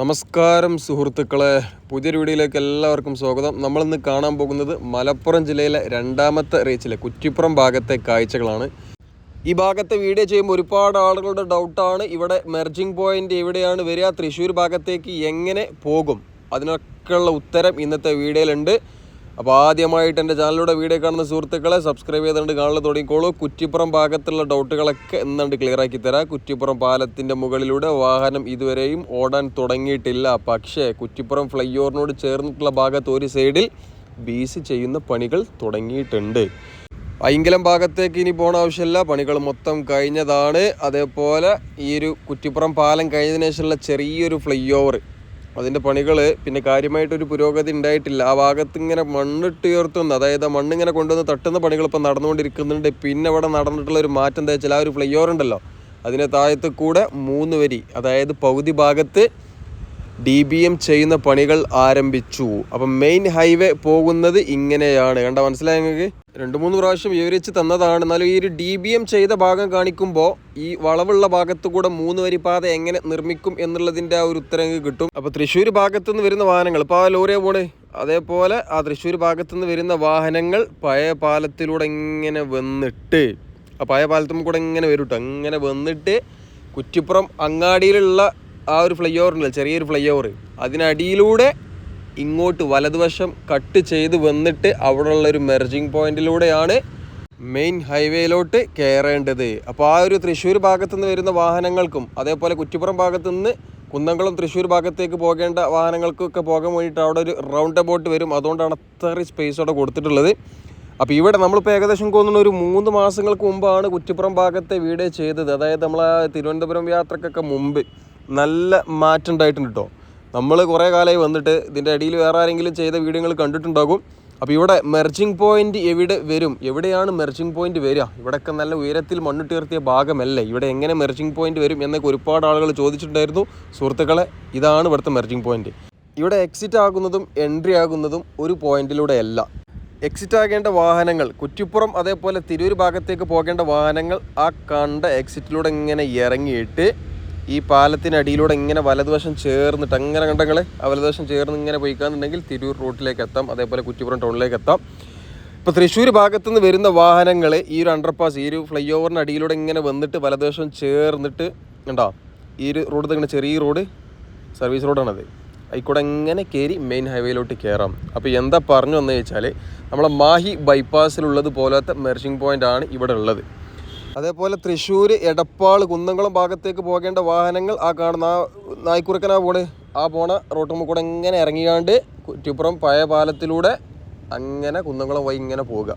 നമസ്കാരം സുഹൃത്തുക്കളെ. പുതിയൊരു വീഡിയോയിലേക്ക് എല്ലാവർക്കും സ്വാഗതം. നമ്മളിന്ന് കാണാൻ പോകുന്നത് മലപ്പുറം ജില്ലയിലെ രണ്ടാമത്തെ റീച്ചിലെ കുറ്റിപ്പുറം ഭാഗത്തെ കാഴ്ചകളാണ്. ഈ ഭാഗത്തെ വീഡിയോ ചെയ്യുമ്പോൾ ഒരുപാട് ആളുകളുടെ ഡൗട്ടാണ്. ഇവിടെ മെർജിങ് പോയിന്റ് എവിടെയാണ് വരിക തൃശ്ശൂർ ഭാഗത്തേക്ക് എങ്ങനെ പോകും? അതിനൊക്കെയുള്ള ഉത്തരം ഇന്നത്തെ വീഡിയോയിലുണ്ട്. അപ്പോൾ ആദ്യമായിട്ട് എന്റെ ചാനലിലൂടെ വീഡിയോ കാണുന്ന സുഹൃത്തുക്കളെ സബ്സ്ക്രൈബ് ചെയ്തുകൊണ്ട് കാണൽ തുടങ്ങിക്കോളൂ. കുറ്റിപ്പുറം ഭാഗത്തുള്ള ഡൗട്ടുകളൊക്കെ എന്നുണ്ട് ക്ലിയർ ആക്കി തരാം. കുറ്റിപ്പുറം പാലത്തിന്റെ മുകളിലൂടെ വാഹനം ഇതുവരെയും ഓടാൻ തുടങ്ങിയിട്ടില്ല. പക്ഷേ കുറ്റിപ്പുറം ഫ്ലൈ ഓവറിനോട് ചേർന്നിട്ടുള്ള ഭാഗത്ത് ഒരു സൈഡിൽ ബീസ് ചെയ്യുന്ന പണികൾ തുടങ്ങിയിട്ടുണ്ട്. ഐങ്കലം ഭാഗത്തേക്ക് ഇനി പോകണ ആവശ്യമില്ല. പണികൾ മൊത്തം കഴിഞ്ഞതാണ്. അതേപോലെ ഈ ഒരു കുറ്റിപ്പുറം പാലം കഴിഞ്ഞതിന് ശേഷമുള്ള ചെറിയൊരു ഫ്ലൈ ഓവർ അതിന്റെ പണികൾ പിന്നെ കാര്യമായിട്ടൊരു പുരോഗതി ഉണ്ടായിട്ടില്ല. ആ ഭാഗത്ത് ഇങ്ങനെ മണ്ണിട്ട് ഉയർത്തുന്ന അതായത് മണ്ണിങ്ങനെ കൊണ്ടുവന്ന് തട്ടുന്ന പണികൾ ഇപ്പം നടന്നുകൊണ്ടിരിക്കുന്നുണ്ട്. പിന്നെ അവിടെ നടന്നിട്ടുള്ള ഒരു മാറ്റം എന്താ വെച്ചാൽ ആ ഒരു ഫ്ലൈ ഓവർ ഉണ്ടല്ലോ അതിന്റെ താഴത്ത് കൂടെ മൂന്ന് വരി അതായത് പകുതി ഭാഗത്ത് ഡി ബി എം ചെയ്യുന്ന പണികൾ ആരംഭിച്ചു. അപ്പം മെയിൻ ഹൈവേ പോകുന്നത് ഇങ്ങനെയാണ്. കണ്ട മനസ്സിലായ നിങ്ങൾക്ക്? രണ്ട് മൂന്ന് പ്രാവശ്യം വിവരിച്ച് തന്നതാണ്. എന്നാലും ഈ ഒരു ഡി ബി എം ചെയ്ത ഭാഗം കാണിക്കുമ്പോൾ ഈ വളവുള്ള ഭാഗത്ത് കൂടെ മൂന്ന് വരി പാത എങ്ങനെ നിർമ്മിക്കും എന്നുള്ളതിന്റെ ആ ഒരു ഉത്തരം കിട്ടും. അപ്പോൾ തൃശ്ശൂർ ഭാഗത്തു നിന്ന് വരുന്ന വാഹനങ്ങൾ ഇപ്പോൾ ആ ലോറിയെ പോണ്? അതേപോലെ ആ തൃശ്ശൂർ ഭാഗത്തു നിന്ന് വരുന്ന വാഹനങ്ങൾ പഴയ പാലത്തിലൂടെ ഇങ്ങനെ വന്നിട്ട് ആ പഴയ പാലത്തും കൂടെ ഇങ്ങനെ വരും അങ്ങനെ വന്നിട്ട് കുറ്റിപ്പുറം അങ്ങാടിയിലുള്ള ആ ഒരു ഫ്ലൈ ഓവർ ഉണ്ടല്ലോ ചെറിയൊരു ഫ്ലൈ ഓവർ. അതിനടിയിലൂടെ ഇങ്ങോട്ട് വലതുവശം കട്ട് ചെയ്ത് വന്നിട്ട് അവിടെയുള്ള ഒരു മെർജിങ് പോയിന്റിലൂടെയാണ് മെയിൻ ഹൈവേയിലോട്ട് കയറേണ്ടത് അപ്പോൾ ആ ഒരു തൃശ്ശൂർ ഭാഗത്തു നിന്ന് വരുന്ന വാഹനങ്ങൾക്കും അതേപോലെ കുറ്റിപ്പുറം ഭാഗത്തു നിന്ന് കുന്നംകുളം തൃശ്ശൂർ ഭാഗത്തേക്ക് പോകേണ്ട വാഹനങ്ങൾക്കൊക്കെ പോകാൻ വേണ്ടിയിട്ട് അവിടെ ഒരു റൗണ്ട് അബൌട്ട് വരും. അതുകൊണ്ടാണ് അത്ര സ്പേസ് അവിടെ കൊടുത്തിട്ടുള്ളത്. അപ്പോൾ ഇവിടെ നമ്മളിപ്പോൾ ഏകദേശം തോന്നുന്നു ഒരു മൂന്ന് മാസങ്ങൾക്ക് മുമ്പാണ് കുറ്റിപ്പുറം ഭാഗത്തെ വീഡിയോ ചെയ്തത്. അതായത് നമ്മൾ തിരുവനന്തപുരം യാത്രക്കൊക്കെ മുമ്പ് നല്ല മാറ്റം ഉണ്ടായിട്ടുണ്ട് കേട്ടോ നമ്മൾ കുറേ കാലമായി വന്നിട്ട് ഇതിന്റെ അടിയിൽ വേറെ ആരെങ്കിലും ചെയ്ത വീഡിയോകൾ കണ്ടിട്ടുണ്ടാകും. അപ്പോൾ ഇവിടെ മെർജിങ് പോയിന്റ് എവിടെ വരും? എവിടെയാണ് മെർജിങ് പോയിന്റ് വരിക? ഇവിടെയൊക്കെ നല്ല ഉയരത്തിൽ മണ്ണിട്ടുയർത്തിയ ഭാഗമല്ലേ? ഇവിടെ എങ്ങനെ മെർജിങ് പോയിന്റ് വരും എന്നൊക്കെ ഒരുപാട് ആളുകൾ ചോദിച്ചിട്ടുണ്ടായിരുന്നു. സുഹൃത്തുക്കളെ ഇതാണ് ഇവിടുത്തെ മെർജിങ് പോയിന്റ് ഇവിടെ എക്സിറ്റ് ആകുന്നതും എൻട്രി ആകുന്നതും ഒരു പോയിന്റിലൂടെയല്ല. എക്സിറ്റ് ആകേണ്ട വാഹനങ്ങൾ കുറ്റിപ്പുറം അതേപോലെ തിരൂർ ഭാഗത്തേക്ക് പോകേണ്ട വാഹനങ്ങൾ ആ കണ്ട എക്സിറ്റിലൂടെ ഇങ്ങനെ ഇറങ്ങിയിട്ട് ഈ പാലത്തിനടിയിലൂടെ ഇങ്ങനെ വലതുവശം ചേർന്നിട്ട് അങ്ങനെ കണ്ടങ്ങൾ ആ വലതുവശം ചേർന്ന് ഇങ്ങനെ പോയിക്കാന്നുണ്ടെങ്കിൽ തിരൂർ റൂട്ടിലേക്ക് എത്താം അതേപോലെ കുറ്റിപ്പുറം ടൗണിലേക്ക് എത്താം. ഇപ്പോൾ തൃശ്ശൂർ ഭാഗത്തു നിന്ന് വരുന്ന വാഹനങ്ങൾ ഈ ഒരു അണ്ടർപാസ് ഈ ഒരു ഫ്ലൈ ഓവറിന് അടിയിലൂടെ ഇങ്ങനെ വന്നിട്ട് വലതുവശം ചേർന്നിട്ട് ഉണ്ടോ ഈ ഒരു റോഡ് തന്നെ ചെറിയ റോഡ് സർവീസ് റോഡാണത് അതിൽക്കൂടെ എങ്ങനെ കയറി മെയിൻ ഹൈവേയിലോട്ട് കയറാം അപ്പോൾ എന്താ പറഞ്ഞു വന്നു വെച്ചാൽ നമ്മളെ മാഹി ബൈപ്പാസിലുള്ളത് പോലത്തെ മെർജിങ് പോയിന്റ് ആണ് ഇവിടെ ഉള്ളത്. അതേപോലെ തൃശ്ശൂർ എടപ്പാൾ കുന്നംകുളം ഭാഗത്തേക്ക് പോകേണ്ട വാഹനങ്ങൾ ആ കാണുന്ന ആ നായ്ക്കുറുക്കനാ പോണ്. ആ പോണ റോട്ടുമ്പോൾ കൂടെ ഇങ്ങനെ ഇറങ്ങിയാണ്ട് കുറ്റിപ്പുറം പഴയ പാലത്തിലൂടെ അങ്ങനെ കുന്നംകുളം വഴി ഇങ്ങനെ പോവുക.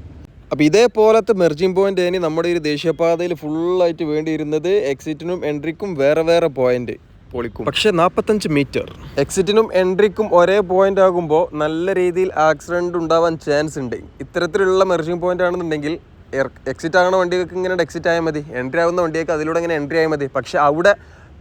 അപ്പോൾ ഇതേപോലത്തെ മെർജിംഗ് പോയിന്റ് ഇനി നമ്മുടെ ഒരു ദേശീയപാതയിൽ ഫുള്ളായിട്ട് വേണ്ടിയിരുന്നത് എക്സിറ്റിനും എൻട്രിക്കും വേറെ വേറെ പോയിന്റ് പൊളിക്കും. പക്ഷേ നാൽപ്പത്തഞ്ച് മീറ്റർ. എക്സിറ്റിനും എൻട്രിക്കും ഒരേ പോയിന്റ് ആകുമ്പോൾ നല്ല രീതിയിൽ ആക്സിഡന്റ് ഉണ്ടാവാൻ ചാൻസ് ഉണ്ട്. ഇത്തരത്തിലുള്ള മെർജിംഗ് പോയിന്റ് ആണെന്നുണ്ടെങ്കിൽ എക്സിറ്റ് ആകുന്ന വണ്ടിയൊക്കെ ഇങ്ങനെ എക്സിറ്റ് ആയാൽ മതി. എൻട്രി ആവുന്ന വണ്ടിയൊക്കെ അതിലൂടെ ഇങ്ങനെ എൻട്രി ആയാൽ മതി. പക്ഷെ അവിടെ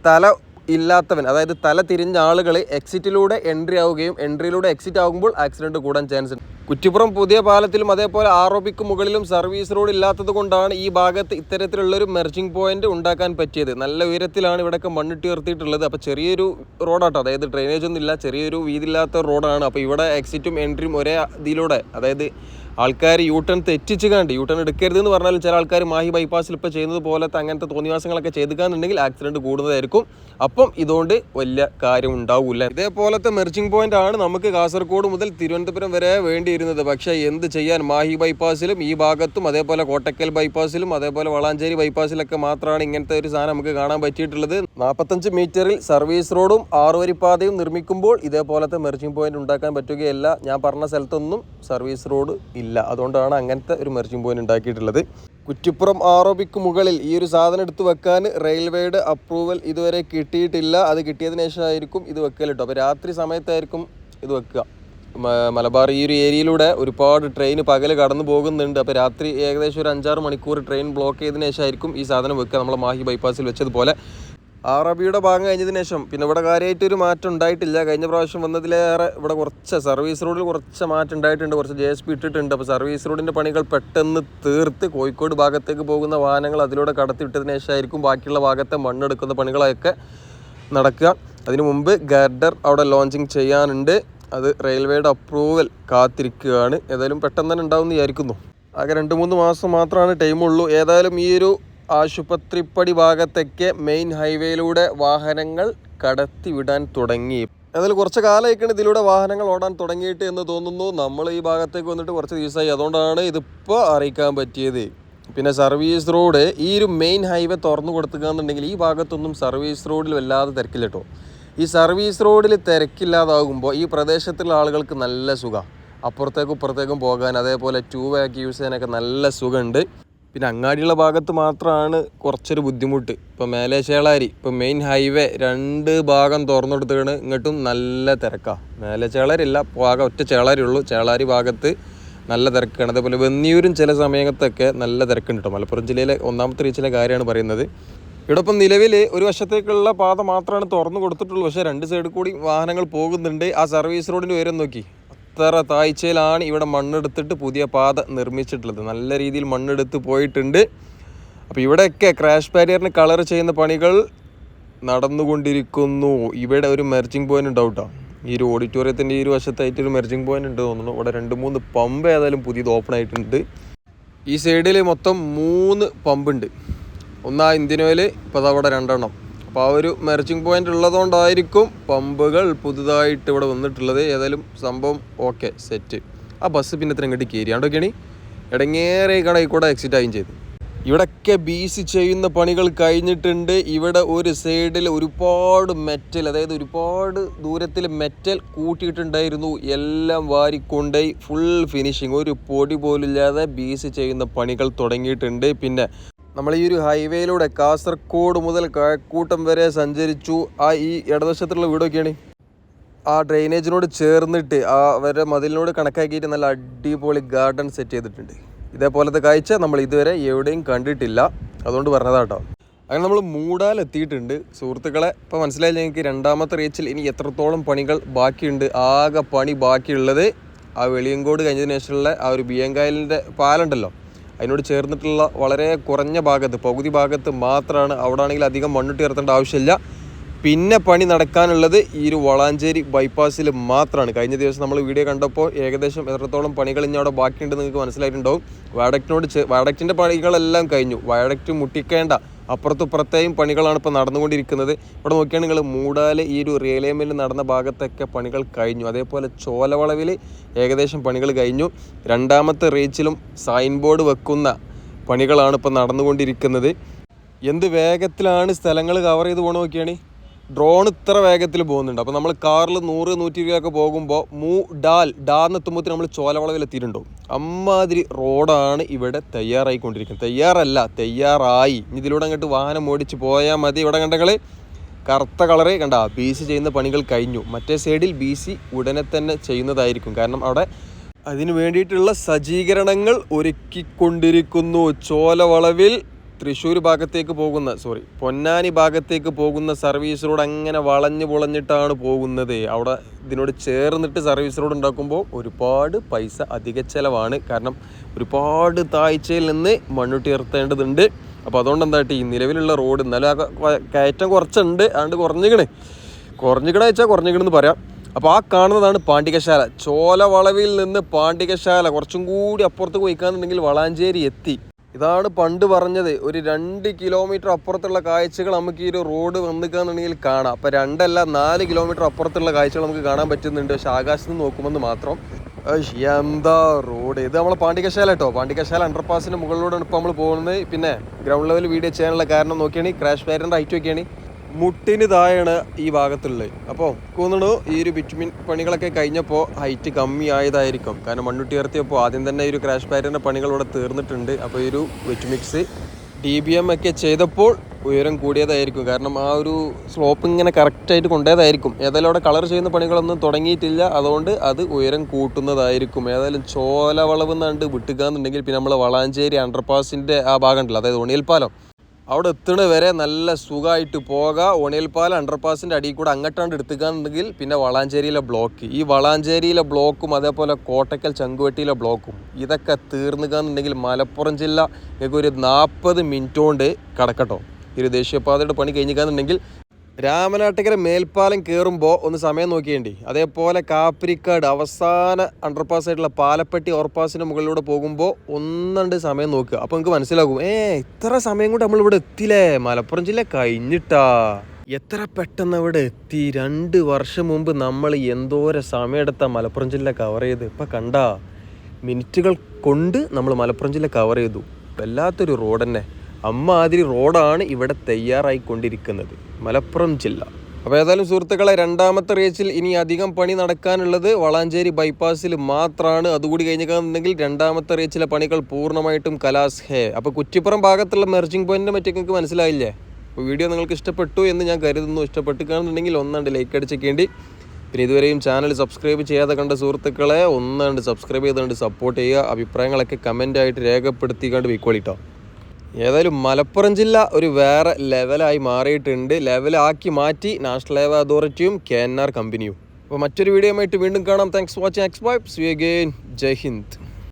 തല ഇല്ലാത്തവൻ അതായത് തല തിരിഞ്ഞ ആളുകൾ എക്സിറ്റിലൂടെ എൻട്രി ആവുകയും എൻട്രിയിലൂടെ എക്സിറ്റ് ആകുമ്പോൾ ആക്സിഡന്റ് കൂടാൻ ചാൻസ് ഉണ്ട്. കുറ്റിപ്പുറം പുതിയ പാലത്തിലും അതേപോലെ പിക്ക് മുകളിലും സർവീസ് റോഡ് ഇല്ലാത്തത് കൊണ്ടാണ് ഈ ഭാഗത്ത് ഇത്തരത്തിലുള്ളൊരു മെർജിങ് പോയിന്റ് ഉണ്ടാക്കാൻ പറ്റിയത്. നല്ല ഉയരത്തിലാണ് ഇവിടെയൊക്കെ മണ്ണിട്ട് ഉയർത്തിയിട്ടുള്ളത്. അപ്പോൾ ചെറിയൊരു റോഡാട്ടോ അതായത് ഡ്രെയിനേജ് ഒന്നും ഇല്ല ചെറിയൊരു വീതില്ലാത്ത റോഡാണ്. അപ്പോൾ ഇവിടെ എക്സിറ്റും എൻട്രിയും ഒരേ ഇതിലൂടെ അതായത് ആൾക്കാർ യൂ ടേൺ തെറ്റിച്ച് കണ്ട് യൂ ടേൺ എടുക്കരുത് എന്ന് പറഞ്ഞാലും ചില ആൾക്കാർ മാഹി ബൈപ്പാസിൽ ഇപ്പോൾ ചെയ്യുന്നത് പോലത്തെ അങ്ങനത്തെ തോന്നിവാസങ്ങളൊക്കെ ചെയ്തുകാന്നുണ്ടെങ്കിൽ ആക്സിഡന്റ് കൂടുന്നതായിരിക്കും. അപ്പം ഇതുകൊണ്ട് വലിയ കാര്യം ഉണ്ടാവില്ല ഇതേപോലത്തെ മെർജിങ് പോയിന്റ് ആണ് നമുക്ക് കാസർഗോഡ് മുതൽ തിരുവനന്തപുരം വരെ വേണ്ടിയിരുന്നത് പക്ഷേ എന്ത് ചെയ്യാൻ മാഹി ബൈപ്പാസിലും ഈ ഭാഗത്തും അതേപോലെ കോട്ടക്കൽ ബൈപ്പാസിലും അതേപോലെ വളാഞ്ചേരി ബൈപ്പാസിലൊക്കെ മാത്രമാണ് ഇങ്ങനത്തെ ഒരു സാധനം നമുക്ക് കാണാൻ പറ്റിയിട്ടുള്ളത്. നാൽപ്പത്തഞ്ച് മീറ്ററിൽ സർവീസ് റോഡും ആറുവരിപ്പാതയും നിർമ്മിക്കുമ്പോൾ ഇതേപോലത്തെ മെർജിംഗ് പോയിന്റ് ഉണ്ടാക്കാൻ പറ്റുകയല്ല. ഞാൻ പറഞ്ഞ സ്ഥലത്തൊന്നും സർവീസ് റോഡ് ഇല്ല. അതുകൊണ്ടാണ് അങ്ങനത്തെ ഒരു മെർജിംഗ് പോയിന്റ് ഉണ്ടാക്കിയിട്ടുള്ളത്. കുറ്റിപ്പുറം ആറോപിക്ക് മുകളിൽ ഈ ഒരു സാധനം എടുത്ത് വെക്കാൻ റെയിൽവേയുടെ അപ്രൂവൽ ഇതുവരെ കിട്ടിയിട്ടില്ല. അത് കിട്ടിയതിന് ശേഷമായിരിക്കും ഇത് വെക്കൽ കേട്ടോ അപ്പോൾ രാത്രി സമയത്തായിരിക്കും ഇത് വെക്കുക. മലബാർ ഈ ഒരു ഏരിയയിലൂടെ ഒരുപാട് ട്രെയിൻ പകൽ കടന്നു പോകുന്നുണ്ട്. അപ്പോൾ രാത്രി ഏകദേശം ഒരു അഞ്ചാറ് മണിക്കൂർ ട്രെയിൻ ബ്ലോക്ക് ചെയ്തതിന് ശേഷമായിരിക്കും ഈ സാധനം വെക്കുക. നമ്മൾ മാഹി ബൈപ്പാസിൽ വെച്ചതുപോലെ. അറബിയുടെ ഭാഗം കഴിഞ്ഞതിന് ശേഷം പിന്നെ ഇവിടെ കാര്യമായിട്ട് ഒരു മാറ്റം ഉണ്ടായിട്ടില്ല. കഴിഞ്ഞ പ്രാവശ്യം വന്നതിലേറെ ഇവിടെ കുറച്ച് സർവീസ് റോഡിൽ കുറച്ച് മാറ്റം ഉണ്ടായിട്ടുണ്ട്. കുറച്ച് ജെ എസ് പി ഇട്ടിട്ടുണ്ട്. അപ്പോൾ സർവീസ് റോഡിന്റെ പണികൾ പെട്ടെന്ന് തീർത്ത് കോഴിക്കോട് ഭാഗത്തേക്ക് പോകുന്ന വാഹനങ്ങൾ അതിലൂടെ കടത്തിവിട്ടതിന് ശേഷമായിരിക്കും ബാക്കിയുള്ള ഭാഗത്തെ മണ്ണെടുക്കുന്ന പണികളൊക്കെ നടക്കുക. അതിനു മുമ്പ് ഗർഡർ അവിടെ ലോഞ്ചിങ് ചെയ്യാനുണ്ട്. അത് റെയിൽവേയുടെ അപ്രൂവൽ കാത്തിരിക്കുകയാണ്. ഏതായാലും പെട്ടെന്ന് തന്നെ ഉണ്ടാവും എന്ന് വിചാരിക്കുന്നു. ആകെ രണ്ട് മൂന്ന് മാസം മാത്രമാണ് ടൈമുള്ളൂ ഏതായാലും ഈ ഒരു ആശുപത്രിപ്പടി ഭാഗത്തേക്ക് മെയിൻ ഹൈവേയിലൂടെ വാഹനങ്ങൾ കടത്തിവിടാൻ തുടങ്ങി. ഏതായാലും കുറച്ച് കാലമായിക്കാണ് ഇതിലൂടെ വാഹനങ്ങൾ ഓടാൻ തുടങ്ങിയിട്ട് എന്ന് തോന്നുന്നു. നമ്മൾ ഈ ഭാഗത്തേക്ക് വന്നിട്ട് കുറച്ച് ദിവസമായി. അതുകൊണ്ടാണ് ഇതിപ്പോൾ അറിയിക്കാൻ പറ്റിയത്. പിന്നെ സർവീസ് റോഡ് ഈ ഒരു മെയിൻ ഹൈവേ തുറന്നു കൊടുത്തുകയെന്നുണ്ടെങ്കിൽ ഈ ഭാഗത്തൊന്നും സർവീസ് റോഡിൽ വല്ലാതെ തിരക്കില്ല കേട്ടോ ഈ സർവീസ് റോഡിൽ തിരക്കില്ലാതാകുമ്പോൾ ഈ പ്രദേശത്തുള്ള ആളുകൾക്ക് നല്ല സുഖമാണ് അപ്പുറത്തേക്കും ഇപ്പുറത്തേക്കും പോകാൻ അതേപോലെ ടൂ വേക്ക് യൂസ് ചെയ്യാനൊക്കെ നല്ല സുഖമുണ്ട്. പിന്നെ അങ്ങാടിയുള്ള ഭാഗത്ത് മാത്രമാണ് കുറച്ചൊരു ബുദ്ധിമുട്ട്. ഇപ്പോൾ മേലെ ഇപ്പോൾ മെയിൻ ഹൈവേ രണ്ട് ഭാഗം തുറന്നെടുത്താണ് ഇങ്ങോട്ടും നല്ല തിരക്കാണ് മേലെ ചേളാരി അല്ല ആകെ ഒറ്റ ചേളാരി ഉള്ളൂ. ചേളാരി ഭാഗത്ത് നല്ല തിരക്കാണ്. അതേപോലെ വെന്നിയൂരും ചില സമയത്തൊക്കെ നല്ല തിരക്കുണ്ട് കേട്ടോ മലപ്പുറം ജില്ലയിലെ ഒന്നാമത്തെ റീച്ചിലെ കാര്യമാണ് പറയുന്നത്. ഇവിടെ ഇപ്പം നിലവിൽ ഒരു വശത്തേക്കുള്ള പാത മാത്രമാണ് തുറന്നു കൊടുത്തിട്ടുള്ളൂ. പക്ഷേ രണ്ട് സൈഡിൽ കൂടി വാഹനങ്ങൾ പോകുന്നുണ്ട്. ആ സർവീസ് റോഡിന്റെ ഉയരം നോക്കി. അത്ര താഴ്ചയിലാണ് ഇവിടെ മണ്ണെടുത്തിട്ട് പുതിയ പാത നിർമ്മിച്ചിട്ടുള്ളത്. നല്ല രീതിയിൽ മണ്ണെടുത്ത് പോയിട്ടുണ്ട്. അപ്പോൾ ഇവിടെയൊക്കെ ക്രാഷ് ബാരിയറിന് കളർ ചെയ്യുന്ന പണികൾ നടന്നുകൊണ്ടിരിക്കുന്നു. ഇവിടെ ഒരു മെർജിങ് പോയിന്റ് ഉണ്ടാവും ഈ ഒരു ഓഡിറ്റോറിയത്തിന്റെ ഈ ഒരു വശത്തായിട്ട് ഒരു മെർജിങ് പോയിന്റ് ഉണ്ട് തോന്നുന്നു. ഇവിടെ രണ്ട് മൂന്ന് പമ്പ് ഏതായാലും പുതിയത് ഓപ്പൺ ആയിട്ടുണ്ട്. ഈ സൈഡിൽ മൊത്തം മൂന്ന് പമ്പുണ്ട് ഒന്നാ ഇന്ത്യൻ ഓയിൽ ഇപ്പോൾ അവിടെ രണ്ടെണ്ണം. അപ്പോൾ ആ ഒരു മെർച്ചിങ് പോയിന്റ് ഉള്ളതുകൊണ്ടായിരിക്കും പമ്പുകൾ പുതുതായിട്ട് ഇവിടെ വന്നിട്ടുള്ളത്. ഏതായാലും സംഭവം ഓക്കെ സെറ്റ്. ആ ബസ് പിന്നെ ഇത്ര ഇങ്ങോട്ട് കയറി. ആണ്ടൊക്കെയാണ് ഇടങ്ങേറെ കടയിൽ കൂടെ എക്സിറ്റ് ആയും ചെയ്തു. ഇവിടൊക്കെ ബി സി ചെയ്യുന്ന പണികൾ കഴിഞ്ഞിട്ടുണ്ട്. ഇവിടെ ഒരു സൈഡിൽ ഒരുപാട് മെറ്റൽ അതായത് ഒരുപാട് ദൂരത്തിൽ മെറ്റൽ കൂട്ടിയിട്ടുണ്ടായിരുന്നു. എല്ലാം വാരിക്കൊണ്ടേ ഫുൾ ഫിനിഷിങ് ഒരു പൊടി പോലില്ലാതെ ബി സി ചെയ്യുന്ന പണികൾ തുടങ്ങിയിട്ടുണ്ട്. പിന്നെ നമ്മൾ ഈ ഒരു ഹൈവേയിലൂടെ കാസർഗോഡ് മുതൽ കഴക്കൂട്ടം വരെ സഞ്ചരിച്ചു. ആ ഈ ഇടതുവശത്തുള്ള വീടൊക്കെയാണ്. ആ ഡ്രെയിനേജിനോട് ചേർന്നിട്ട് ആ അവരുടെ മതിലിനോട് കണക്കാക്കിയിട്ട് നല്ല അടിപൊളി ഗാർഡൻ സെറ്റ് ചെയ്തിട്ടുണ്ട്. ഇതേപോലത്തെ കാഴ്ച നമ്മൾ ഇതുവരെ എവിടെയും കണ്ടിട്ടില്ല. അതുകൊണ്ട് പറഞ്ഞതാട്ടോ അങ്ങനെ നമ്മൾ മൂടാൽ എത്തിയിട്ടുണ്ട്. സുഹൃത്തുക്കളെ ഇപ്പോൾ മനസ്സിലായില്ല ഞങ്ങൾക്ക് രണ്ടാമത്തെ റീച്ചിൽ ഇനി എത്രത്തോളം പണികൾ ബാക്കിയുണ്ട്. ആകെ പണി ബാക്കിയുള്ളത് ആ വെളിയങ്കോട് കഴിഞ്ഞതിന് ശേഷമുള്ള ആ ഒരു ബിയങ്കായലിന്റെ പാലുണ്ടല്ലോ അതിനോട് ചേർന്നിട്ടുള്ള വളരെ കുറഞ്ഞ ഭാഗത്ത് പകുതി ഭാഗത്ത് മാത്രമാണ് അവിടെ ആണെങ്കിൽ അധികം മണ്ണിട്ട് ചേർത്തേണ്ട ആവശ്യമില്ല. പിന്നെ പണി നടക്കാനുള്ളത് ഈ ഒരു വളാഞ്ചേരി ബൈപ്പാസിൽ മാത്രമാണ്. കഴിഞ്ഞ ദിവസം നമ്മൾ വീഡിയോ കണ്ടപ്പോൾ ഏകദേശം എത്രത്തോളം പണികൾ ഇനി അവിടെ ബാക്കിയുണ്ടെന്ന് നിങ്ങൾക്ക് മനസ്സിലായിട്ടുണ്ടാവും. വയഡക്റ്റിനോട് വയഡക്റ്റിന്റെ പണികളെല്ലാം കഴിഞ്ഞു. വയഡക്റ്റ് മുട്ടിക്കേണ്ട. അപ്പുറത്തുപ്പുറത്തെയും പണികളാണ് ഇപ്പോൾ നടന്നുകൊണ്ടിരിക്കുന്നത്. ഇവിടെ നോക്കിയാൽ നിങ്ങൾ മൂടാൽ ഈ ഒരു റിയലേമിൽ നടന്ന ഭാഗത്തൊക്കെ പണികൾ കഴിഞ്ഞു. അതേപോലെ ചോലവളവിൽ ഏകദേശം പണികൾ കഴിഞ്ഞു. രണ്ടാമത്തെ റീച്ചിലും സൈൻ ബോർഡ് വെക്കുന്ന പണികളാണ് ഇപ്പോൾ നടന്നുകൊണ്ടിരിക്കുന്നത്. എന്ത് വേഗത്തിലാണ് സ്ഥലങ്ങൾ കവർ ചെയ്ത് പോകണം നോക്കിയാണ്? ഡ്രോൺ ഇത്ര വേഗത്തിൽ പോകുന്നുണ്ട്. അപ്പോൾ നമ്മൾ കാറിൽ നൂറ് നൂറ്റി ഇരുപതൊക്കെ പോകുമ്പോൾ മൂ ഡാൽ എത്തുമ്പോൾ നമ്മൾ ചോലവളവിൽ എത്തിയിട്ടുണ്ടാവും അമ്മാതിരി റോഡാണ് ഇവിടെ തയ്യാറായിക്കൊണ്ടിരിക്കുന്നത്. തയ്യാറല്ല തയ്യാറായി. ഇതിലൂടെ അങ്ങോട്ട് വാഹനം ഓടിച്ച് പോയാൽ മതി ഇവിടെ കണ്ടങ്ങൾ കറുത്ത കളറ് കണ്ട ബി സി ചെയ്യുന്ന പണികൾ കഴിഞ്ഞു. മറ്റേ സൈഡിൽ ബി സി ഉടനെ തന്നെ ചെയ്യുന്നതായിരിക്കും. കാരണം അവിടെ അതിനു വേണ്ടിയിട്ടുള്ള സജ്ജീകരണങ്ങൾ ഒരുക്കിക്കൊണ്ടിരിക്കുന്നു. ചോലവളവിൽ തൃശ്ശൂർ ഭാഗത്തേക്ക് പോകുന്ന സോറി പൊന്നാനി ഭാഗത്തേക്ക് പോകുന്ന സർവീസ് റോഡ് അങ്ങനെ വളഞ്ഞു പൊളഞ്ഞിട്ടാണ് പോകുന്നത്. അവിടെ ഇതിനോട് ചേർന്നിട്ട് സർവീസ് റോഡ് ഉണ്ടാക്കുമ്പോൾ ഒരുപാട് പൈസ അധിക ചിലവാണ്. കാരണം ഒരുപാട് താഴ്ചയിൽ നിന്ന് മണ്ണുട്ടിയർത്തേണ്ടതുണ്ട് അപ്പോൾ അതുകൊണ്ട് എന്താ ഈ നിലവിലുള്ള റോഡ് എന്നാലും കയറ്റം കുറച്ചുണ്ട്. അതുകൊണ്ട് കുറഞ്ഞിക്കണേ. കുറഞ്ഞിക്കണ വെച്ചാൽ കുറഞ്ഞിക്കണെന്ന് പറയാം. അപ്പോൾ ആ കാണുന്നതാണ് പാണ്ഡികശാല ചോലവളവിൽ നിന്ന് പാണ്ഡികശാല കുറച്ചും കൂടി അപ്പുറത്ത് പോയിക്കാന്നുണ്ടെങ്കിൽ വളാഞ്ചേരി എത്തി. ഇതാണ് പണ്ട് പറഞ്ഞത് ഒരു രണ്ട് കിലോമീറ്റർ അപ്പുറത്തുള്ള കാഴ്ചകൾ നമുക്ക് ഈ ഒരു റോഡ് വന്നിക്കാന്നുണ്ടെങ്കിൽ കാണാം. അപ്പം രണ്ടല്ല നാല് കിലോമീറ്റർ അപ്പുറത്തുള്ള കാഴ്ചകൾ നമുക്ക് കാണാൻ പറ്റുന്നുണ്ട്. പക്ഷെ ആകാശത്ത് നിന്ന് നോക്കുമെന്ന് മാത്രം. എന്താ റോഡ്? ഇത് നമ്മളെ പാണ്ഡികശാല കേട്ടോ. പാണ്ഡികശാല അണ്ടർപാസിന്റെ മുകളിലൂടെയാണ് ഇപ്പോൾ നമ്മൾ പോകുന്നത്. പിന്നെ ഗ്രൗണ്ട് ലെവൽ വീഡിയോ ചെയ്യാനുള്ള കാരണം നോക്കിയാണ് ക്രാഷ് ബാരിന്റെ ഹൈറ്റ് നോക്കിയാണ് മുട്ടിന് താഴെയാണ് ഈ ഭാഗത്തുള്ളത്. അപ്പോൾ തോന്നുന്നു ഈ ഒരു ബിറ്റ്മിൻ പണികളൊക്കെ കഴിഞ്ഞപ്പോൾ ഹൈറ്റ് കമ്മി ആയതായിരിക്കും കാരണം മണ്ണുട്ടി ഉയർത്തിയപ്പോൾ ആദ്യം തന്നെ ഈ ഒരു ക്രാഷ് ബാരിന്റെ പണികൾ ഇവിടെ തീർന്നിട്ടുണ്ട്. അപ്പോൾ ഈ ഒരു വെറ്റുമിക്സ് ഡി ബി എം ഒക്കെ ചെയ്തപ്പോൾ ഉയരം കൂടിയതായിരിക്കും. കാരണം ആ ഒരു സ്ലോപ്പ് ഇങ്ങനെ കറക്റ്റായിട്ട് കൊണ്ടേതായിരിക്കും. ഏതായാലും അവിടെ കളർ ചെയ്യുന്ന പണികളൊന്നും തുടങ്ങിയിട്ടില്ല. അതുകൊണ്ട് അത് ഉയരം കൂട്ടുന്നതായിരിക്കും. ഏതായാലും ചോല വളവ് എന്നാണ്ട് വിട്ടുകയെന്നുണ്ടെങ്കിൽ പിന്നെ നമ്മൾ വളാഞ്ചേരി അണ്ടർപാസിന്റെ ആ ഭാഗം ഉണ്ടല്ലോ. അതായത് ഒണിയൽപ്പാലം അവിടെ എത്തണ വരെ നല്ല സുഖമായിട്ട് പോകാം. ഒണിയൽപ്പാല അണ്ടർപാസിന്റെ അടിയിൽ കൂടെ അങ്ങോട്ടാണ്ട് എടുത്തുകയെന്നുണ്ടെങ്കിൽ പിന്നെ വളാഞ്ചേരിയിലെ ബ്ലോക്ക് ഈ വളാഞ്ചേരിയിലെ ബ്ലോക്കും അതേപോലെ കോട്ടക്കൽ ചങ്കുവെട്ടിയിലെ ബ്ലോക്കും ഇതൊക്കെ തീർന്നുകാന്നുണ്ടെങ്കിൽ മലപ്പുറം ജില്ല ഒരു നാൽപ്പത് മിനിറ്റ് കൊണ്ട് കടക്കട്ടോ. ഈ ഒരു ദേശീയപാതയുടെ പണി കഴിഞ്ഞിക്കാന്നുണ്ടെങ്കിൽ രാമനാട്ടുകര മേൽപ്പാലം കയറുമ്പോൾ ഒന്ന് സമയം നോക്കിയേണ്ടി. അതേപോലെ കാപ്പിരിക്കാട് അവസാന അണ്ടർപാസ് ആയിട്ടുള്ള പാലപ്പെട്ടി ഓവർപാസിന് മുകളിലൂടെ പോകുമ്പോൾ ഒന്നുണ്ട് സമയം നോക്കുക. അപ്പോൾ നിങ്ങൾക്ക് മനസ്സിലാകും. ഏ ഇത്ര സമയം കൊണ്ട് നമ്മളിവിടെ എത്തിയില്ലേ? മലപ്പുറം ജില്ല കഴിഞ്ഞിട്ടാ. എത്ര പെട്ടെന്ന് അവിടെ എത്തി? രണ്ട് വർഷം മുമ്പ് നമ്മൾ എന്തോരം സമയമെടുത്ത മലപ്പുറം ജില്ല കവർ ചെയ്ത്. ഇപ്പം കണ്ടാ മിനിറ്റുകൾ കൊണ്ട് നമ്മൾ മലപ്പുറം ജില്ല കവർ ചെയ്തു. വല്ലാത്തൊരു റോഡ് തന്നെ. അമ്മാതിരി റോഡാണ് ഇവിടെ തയ്യാറായിക്കൊണ്ടിരിക്കുന്നത്. മലപ്പുറം ജില്ല. അപ്പോൾ ഏതായാലും സുഹൃത്തുക്കളെ രണ്ടാമത്തെ റേച്ചിൽ ഇനി അധികം പണി നടക്കാനുള്ളത് വളാഞ്ചേരി ബൈപ്പാസിൽ മാത്രമാണ്. അതുകൂടി കഴിഞ്ഞിട്ടുണ്ടെങ്കിൽ രണ്ടാമത്തെ റേച്ചിലെ പണികൾ പൂർണമായിട്ടും കലാസ് ഹേ. അപ്പോൾ കുറ്റിപ്പുറം ഭാഗത്തുള്ള മെർജിംഗ് പോയിന്റിനെ പറ്റി നിങ്ങൾക്ക് മനസ്സിലായില്ലേ? അപ്പോൾ വീഡിയോ നിങ്ങൾക്ക് ഇഷ്ടപ്പെട്ടു എന്ന് ഞാൻ കരുതുന്നു. ഇഷ്ടപ്പെട്ടുകയാണെന്നുണ്ടെങ്കിൽ ഒന്നാണ്ട് ലൈക്ക് അടിച്ചേക്കേണ്ടി പിന്നെ ഇതുവരെയും ചാനൽ സബ്സ്ക്രൈബ് ചെയ്യാതെ കണ്ട സുഹൃത്തുക്കളെ ഒന്നാണ്ട് സബ്സ്ക്രൈബ് ചെയ്തുകൊണ്ട് സപ്പോർട്ട് ചെയ്യുക. അഭിപ്രായങ്ങളൊക്കെ കമന്റായിട്ട് രേഖപ്പെടുത്തിക്കാണ്ട് വീക്കോളിട്ടോ ഏതായാലും മലപ്പുറം ജില്ല ഒരു വേറെ ലെവലായി മാറിയിട്ടുണ്ട്. ലെവലാക്കി മാറ്റി നാഷണൽ ലെവൽ അതോറിറ്റിയും കെ എൻ ആർ കമ്പനിയും. അപ്പോൾ മറ്റൊരു വീഡിയോ ആയിട്ട് വീണ്ടും കാണാം. Thanks watching X vibes we again Jai Hind.